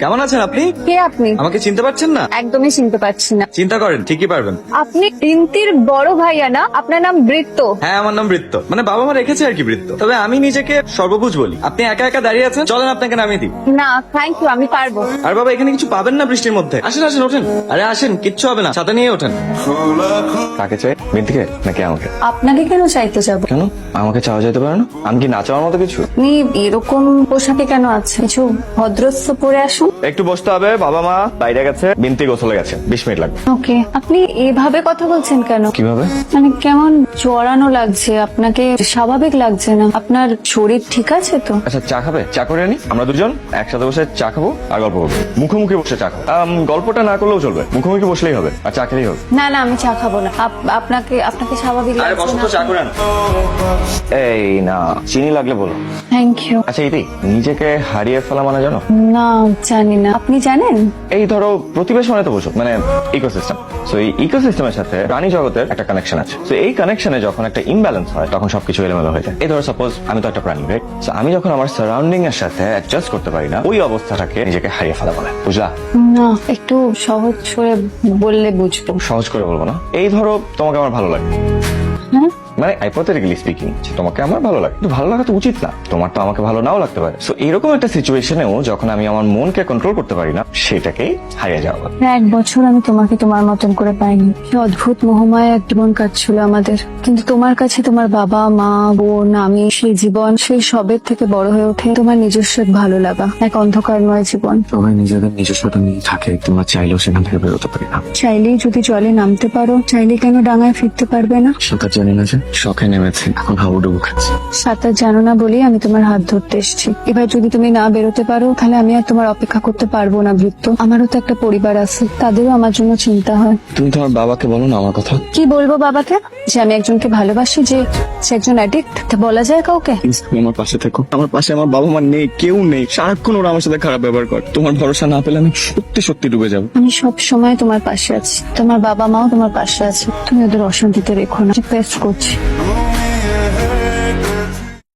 কেমন আছেন আপনি? কে আপনি? আমাকে চিনতে পারছেন না? একদমই চিনতে পারছি না। চিন্তা করেন ঠিকই পারবেন। আপনি রিন্তির বড় ভাইয়া না? আপনার নাম বৃত্ত। হ্যাঁ আমার নাম বৃত্ত। মানে বাবা মা রেখেছে আর কি বৃত্ত। তবে আমি নিজেকে সর্বভুজ বলি। আপনি একা একা দাঁড়িয়ে আছেন? চলেন আপনাকে নামিয়ে দিই। না থ্যাংক ইউ আমি পারব। আর বাবা এখানে কিছু পাবেন না বৃষ্টির মধ্যে? আসেন আসেন ওঠেন। আরে আসেন কিচ্ছু হবে না। ছাতা নিয়ে ওঠেন। কাকে চাই? বিন্তিকে নাকি আমাকে? আপনাকে কেন চাইতে যাব? কেন? আমাকে চাওয়া যেতে পারে না? আমি কি না চাওয়ার মতো কিছু? আপনি এরকম পোশাকে কেন আছে কিছু ভদ্রস্থ পরে আসুন। একটু বসতে হবে বাবা মা বাইরে গেছে বিনতি গোসলে গেছে বিশ মিনিট লাগবে। ওকে আপনি এভাবে কথা বলছেন কেন? কীভাবে? মানে কেমন জড়ানো লাগছে আপনাকে স্বাভাবিক লাগছে না? আপনার শরীর ঠিক আছে তো? আচ্ছা চা খাবে? চা করে আনি। আমরা দুজন একসাথে বসে চা খাব আর গল্প করব। মুখোমুখি বসে চা খাব। আম, গল্পটা না করলেও চলবে। মুখোমুখি বসলেই হবে আর চা খেলেই হবে। না না আমি চা খাব না। আপ- আপনাকে আপনাকে স্বাভাবিক আরে লাগছে বসন্ত না? চা করে আন। এই না চিনি লাগলে বলো। থ্যাংক ইউ আচ্ছা ইতি নিজেকে হারিয়ে ফেলা মানে জানো? না জানি না। আপনি জানেন? এই ধরো প্রতিবেশ মানে তো বোঝো মানে ইকোসিস্টেম সো এই ইকোসিস্টেমের সাথে প্রাণী জগতের একটা কানেকশন আছে। তো এই কানেকশনে যখন একটা ইমব্যালেন্স হয় তখন সবকিছু এলোমেলো হয়ে যায়। এই ধরো সাপোজ আমি তো একটা প্রাণী রাইট সো আমি যখন আমার সারাউন্ডিং এর সাথে অ্যাডজাস্ট করতে পারি না ওই অবস্থাটাকে নিজেকে হারিয়ে ফেলা বলে বুঝলা? না একটু সহজ করে বললে বুঝব। সহজ করে বলব না? এই ধরো তোমাকে আমার ভালো লাগে। হ্যাঁ মানে হাইপোথেটিক্যালি স্পিকিং তোমাকে আমার ভালো লাগে। কিন্তু ভালো লাগা তো উচিত না। তোমার তো আমাকে ভালো নাও লাগতে পারে। সো এরকম একটা সিচুয়েশনেও যখন আমি আমার মনকে কন্ট্রোল করতে পারি না সেটাকেই হারিয়ে যাওয়া বলে। এক বছর আমি তোমাকে তোমার মতন করে পাইনি। কি অদ্ভুত মোহমায় এক জীবন কাটছিল আমাদের। কিন্তু তোমার কাছে তোমার বাবা মা বোন আমি সেই জীবন সেই সবের থেকে বড় হয়ে ওঠে তোমার নিজস্ব এক ভালো লাগা এক অন্ধকারময় জীবন। সবাই নিজেদের নিজস্বতা নিয়ে থাকে। তোমরা চাইলেও সেখান থেকে বেরোতে পারি না। চাইলেই যদি জলে নামতে পারো চাইলে কেন ডাঙায় ফিরতে পারবে না? সাঁতার জানি না যে। শখে নেমেছে এখন হাবুডুবু খাচ্ছি। সাঁতার জানো না বলেই আমি তোমার হাত ধরতে এসেছি। এবার যদি তুমি না বেরোতে পারো তাহলে আমি আর তোমার অপেক্ষা করতে পারব না বৃত্ত আমারও তো একটা পরিবার আছে তাদেরও আমার জন্য চিন্তা হয়। তুমি তোমার বাবাকে বলো না আমার কথা। কি বলব বাবাকে? যে আমি একজনকে ভালোবাসি যে সে একজন অ্যাডিক্ট বলা যায় কাউকে? প্লিজ তুমি আমার পাশে থেকো। আমার পাশে আমার বাবা মা নেই কেউ নেই। সারাক্ষণ ওরা আমার সাথে খারাপ ব্যবহার করে। তোমার ভরসা না পেলে আমি সত্যি সত্যি ডুবে যাব। আমি সব সময় তোমার পাশে আছি। তোমার বাবা মাও তোমার পাশে আছে। তুমি ওদের অশান্তিতে রেখো না। রিকোয়েস্ট করছি। Oh.